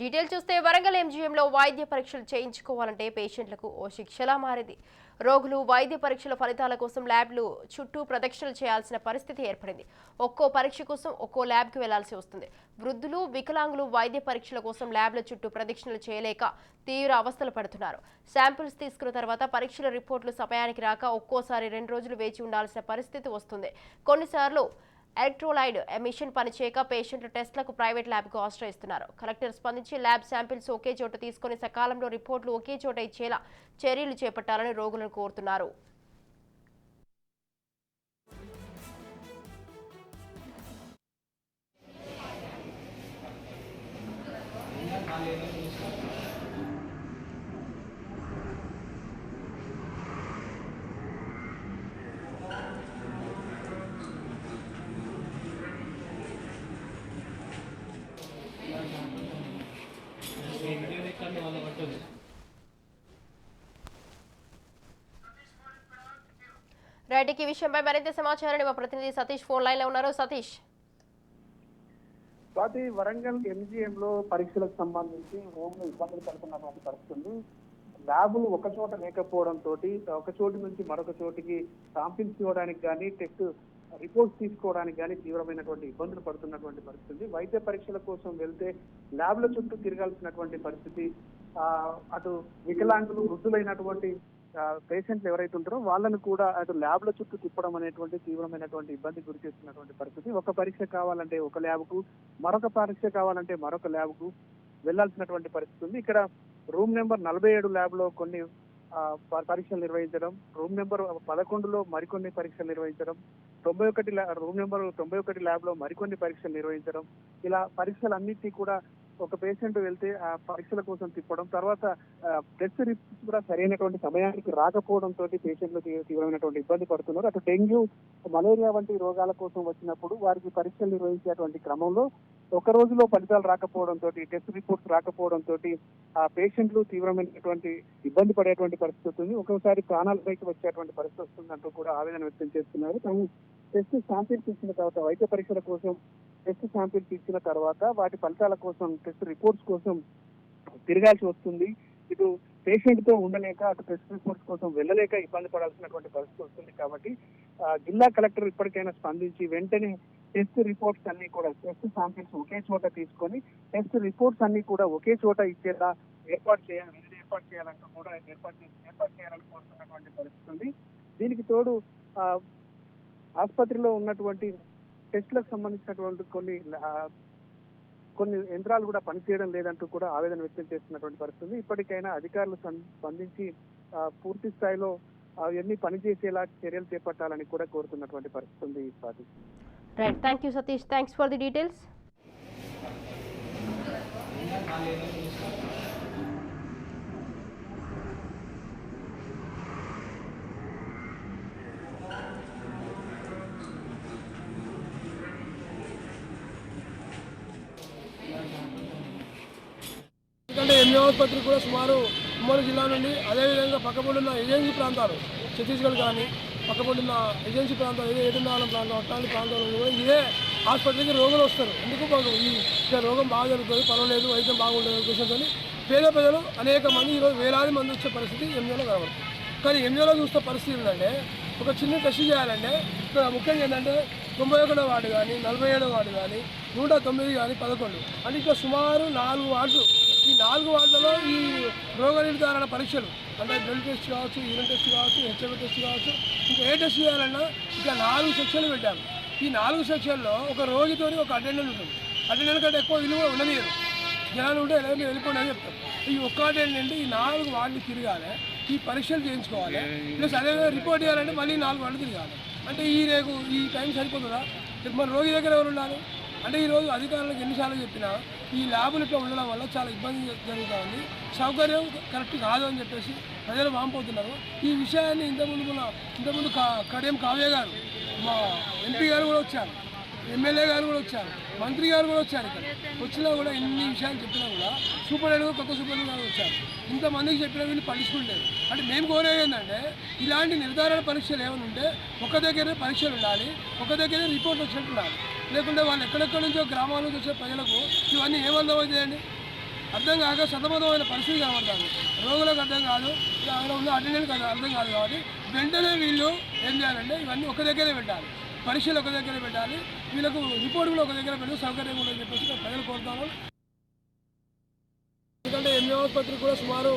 Detail చూస్తే వరంగల్ ఎంజీఎంలో వైద్య పరీక్షలు చేయించుకోవాలంటే పేషెంట్లకు ఓ శిక్షలా మారింది. రోగులు వైద్య పరీక్షల ఫలితాల కోసం ల్యాబ్లు చుట్టూ ప్రదక్షిణలు చేయాల్సిన పరిస్థితి ఏర్పడింది. ఒక్కో పరీక్ష కోసం ఒక్కో ల్యాబ్కి వెళ్ళాల్సి వస్తుంది. వృద్ధులు వికలాంగులు వైద్య పరీక్షల కోసం ల్యాబ్ల చుట్టూ ప్రదక్షిణలు చేయలేక తీవ్ర అవస్థలు పడుతున్నారు. శాంపిల్స్ తీసుకున్న తర్వాత పరీక్షల రిపోర్టులు సమయానికి రాక ఒక్కోసారి రెండు రోజులు వేచి ఉండాల్సిన పరిస్థితి వస్తుంది. కొన్నిసార్లు ఎలక్ట్రోలైడ్ ఎమిషన్ పనిచేయక పేషెంట్లు టెస్ట్లకు ప్రైవేట్ ల్యాబ్కు ఆశ్రయిస్తున్నారు. కలెక్టర్ స్పందించి ల్యాబ్ శాంపిల్స్ ఒకే చోట తీసుకుని సకాలంలో రిపోర్టులు ఒకే చోట ఇచ్చేలా చర్యలు చేపట్టాలని రోగులను కోరుతున్నారు. రైట్ ఈ విషయంపై మరింత సమాచారాన్ని మా ప్రతినిధి సతీష్ ఫోన్ లైన్లో ఉన్నారు. సతీష్. స్వాతి వరంగల్ ఎంజిఎం లో పరీక్షలకు సంబంధించి హోమ్లో ఇబ్బందులు పడుతున్నటువంటి పరిస్థితి ఉంది ల్యాబులు ఒక చోట లేకపోవడం తోటి ఒక చోటు నుంచి మరొక చోటికి శాంపిల్స్ ఇవ్వడానికి కానీ టెస్ట్ రిపోర్ట్స్ తీసుకోవడానికి కానీ తీవ్రమైనటువంటి ఇబ్బందులు పడుతున్నటువంటి పరిస్థితి ఉంది. వైద్య పరీక్షల కోసం వెళ్తే ల్యాబ్ల చుట్టూ తిరగాల్సినటువంటి పరిస్థితి అటు వికలాంగులు వృద్ధులైనటువంటి పేషెంట్లు ఎవరైతే ఉంటారో వాళ్ళను కూడా అటు ల్యాబ్ల చుట్టూ తిప్పడం అనేటువంటి తీవ్రమైనటువంటి ఇబ్బంది గురి చేస్తున్నటువంటి పరిస్థితి. ఒక పరీక్ష కావాలంటే ఒక ల్యాబ్కు మరొక పరీక్ష కావాలంటే మరొక ల్యాబ్కు వెళ్ళాల్సినటువంటి పరిస్థితి ఉంది. ఇక్కడ రూమ్ నెంబర్ నలభై ఏడు ల్యాబ్లో కొన్ని పరీక్షలు నిర్వహించడం రూమ్ నెంబర్ పదకొండులో మరికొన్ని పరీక్షలు నిర్వహించడం తొంభై ఒకటి రూమ్ నెంబర్ తొంభై ఒకటి ల్యాబ్లో మరికొన్ని పరీక్షలు నిర్వహించడం ఇలా పరీక్షలన్నిటి కూడా ఒక పేషెంట్ వెళ్తే ఆ పరీక్షల కోసం తిప్పడం తర్వాత టెస్ట్ రిపోర్ట్స్ కూడా సరైనటువంటి సమయానికి రాకపోవడం తోటి పేషెంట్లు తీవ్రమైనటువంటి ఇబ్బంది పడుతున్నారు. అటు డెంగ్యూ మలేరియా వంటి రోగాల కోసం వచ్చినప్పుడు వారికి పరీక్షలు నిర్వహించేటువంటి క్రమంలో ఒక రోజులో ఫలితాలు రాకపోవడంతో టెస్ట్ రిపోర్ట్స్ రాకపోవడంతో ఆ పేషెంట్లు తీవ్రమైనటువంటి ఇబ్బంది పడేటువంటి పరిస్థితి ఉంది ఒక్కోసారి ప్రాణాలపైకి వచ్చేటువంటి పరిస్థితి వస్తుందంటూ కూడా ఆవేదన వ్యక్తం చేస్తున్నారు. తాము టెస్ట్ శాంపిల్స్ ఇచ్చిన తర్వాత వైద్య పరీక్షల కోసం టెస్ట్ శాంపిల్స్ ఇచ్చిన తర్వాత వాటి ఫలితాల కోసం టెస్ట్ రిపోర్ట్స్ కోసం తిరగాల్సి వస్తుంది. ఇటు పేషెంట్తో ఉండలేక అటు టెస్ట్ రిపోర్ట్స్ కోసం వెళ్ళలేక ఇబ్బంది పడాల్సినటువంటి పరిస్థితి వస్తుంది కాబట్టి జిల్లా కలెక్టర్ ఇప్పటికైనా స్పందించి వెంటనే టెస్ట్ రిపోర్ట్స్ అన్ని కూడా టెస్ట్ శాంపిల్స్ ఒకే చోట తీసుకొని టెస్ట్ రిపోర్ట్స్ అన్ని కూడా ఒకే చోట ఇచ్చేలా ఏర్పాటు చేయాలి ఏర్పాటు చేయాలంటూ కూడా ఏర్పాటు చేసి ఏర్పాటు చేయాలని కోరుతున్నటువంటి పరిస్థితి ఉంది. దీనికి తోడు ఆసుపత్రిలో ఉన్నటువంటి టెస్ట్లకు సంబంధించినటువంటి కొన్ని కొన్ని యంత్రాలు కూడా పనిచేయడం లేదంటూ కూడా ఆవేదన వ్యక్తం చేస్తున్నటువంటి పరిస్థితి. ఇప్పటికైనా అధికారులు స్పందించి పూర్తి స్థాయిలో అవన్నీ పనిచేసేలా చర్యలు చేపట్టాలని కూడా కోరుతున్నటువంటి పరిస్థితి ఉంది ఈ Swathi right thank you Satish thanks for the details ఎందుకంటే ఎన్నో ఆసుపత్రి కూడా సుమారు ఉమ్మడి జిల్లా నుండి అదేవిధంగా పక్కపడున్న ఏజెన్సీ ప్రాంతాలు ఛత్తీస్గఢ్ కానీ పక్కపడున్న ఏజెన్సీ ప్రాంతాలు ఏదో ఏడున్నాలం ప్రాంతం అట్లాంటి ప్రాంతాలలో కూడా ఇదే ఆసుపత్రికి రోగులు వస్తారు. ఎందుకు బాగు? ఈ రోగం బాగా జరుగుతుంది పర్వాలేదు వైద్యం బాగుంటుంది ఉద్దేశంతో పేద ప్రజలు అనేక మంది ఈరోజు వేలాది మంది వచ్చే పరిస్థితి ఎంజోలో కనబడుతుంది. కానీ ఎంజోలో చూస్తే పరిస్థితి ఏంటంటే ఒక చిన్న టెస్ట్ చేయాలంటే ఇక్కడ ముఖ్యంగా ఏంటంటే తొంభై ఒకటో వార్డు కానీ నలభై ఏడో వార్డు కానీ నూట తొమ్మిది కానీ పదకొండు. అంటే ఇక్కడ సుమారు నాలుగు వార్డులు ఈ నాలుగు వార్డులలో ఈ రోగ నిర్ధారణ పరీక్షలు అంటే బ్లడ్ టెస్ట్ కావచ్చు యూరిన్ టెస్ట్ కావచ్చు హెచ్ఐవి టెస్ట్ కావచ్చు ఇంకా ఏ టెస్ట్ చేయాలన్నా ఇంకా నాలుగు సెక్షన్లు పెట్టాము. ఈ నాలుగు సెక్షన్లో ఒక రోగితో ఒక అటెండెంట్ ఉంటుంది. అటెండెంట్ కంటే ఎక్కువ విలువ ఉండలేదు జనాలు ఉంటే ఎలా వెళ్ళిపోండి అని చెప్తారు. ఈ ఒక్క అటెండెంట్ ఈ నాలుగు వార్డులు తిరగాలి ఈ పరీక్షలు చేయించుకోవాలి ప్లస్ అదే రిపోర్ట్ చేయాలంటే మళ్ళీ నాలుగు వార్డులు తిరగాలి. అంటే ఈ రేపు ఈ టైం సరిపోతుందా? మన రోగి దగ్గర ఎవరు ఉండాలి? అంటే ఈరోజు అధికారులకు ఎన్నిసార్లు చెప్పినా ఈ ల్యాబులు ఇట్లా ఉండడం వల్ల చాలా ఇబ్బంది జరుగుతూ ఉంది సౌకర్యం కరెక్ట్ కాదు అని చెప్పేసి ప్రజలు వాంపోతున్నారు ఈ విషయాన్ని ఇంతకుముందు మన ఇంతకుముందు కా కడియం కావ్య గారు మా ఎంపీ గారు కూడా వచ్చారు. ఎమ్మెల్యే గారు కూడా వచ్చారు. మంత్రి గారు కూడా వచ్చారు ఇక్కడ. వచ్చినా కూడా ఇన్ని విషయాలు చెప్పినా కూడా సూపరింటెండెంట్ కొత్త సూపరింటెండెంట్ గారు వచ్చారు. ఇంతమందికి చెప్పినా వీళ్ళు పట్టించుకుంటారు అంటే మేము కోరేది ఏంటంటే ఇలాంటి నిర్ధారణ పరీక్షలు ఏమైనా ఉంటే ఒక దగ్గరే పరీక్షలు ఉండాలి ఒక దగ్గరే రిపోర్ట్ వచ్చినట్టు ఉండాలి. లేకుంటే వాళ్ళు ఎక్కడెక్కడి నుంచో గ్రామాల నుంచి వచ్చే ప్రజలకు ఇవన్నీ ఏమర్థమవుతాయండి అర్థం కాక సతమతమైన పరిస్థితి కనబడుతుంది రోగులకు అర్థం కాదు అక్కడ ఉన్న అటెండెంట్ అర్థం కాదు కాబట్టి వెంటనే వీళ్ళు ఏం చేయాలంటే ఇవన్నీ ఒక దగ్గరే పెట్టాలి. పరీక్షలు ఒక దగ్గర పెట్టాలి వీళ్ళకు రిపోర్ట్ కూడా ఒక దగ్గర పెట్టు సౌకర్యం ఉండదని చెప్పేసి ప్రజలు కోరుతాము ఎందుకంటే ఎంఏ ఆసుపత్రి కూడా సుమారు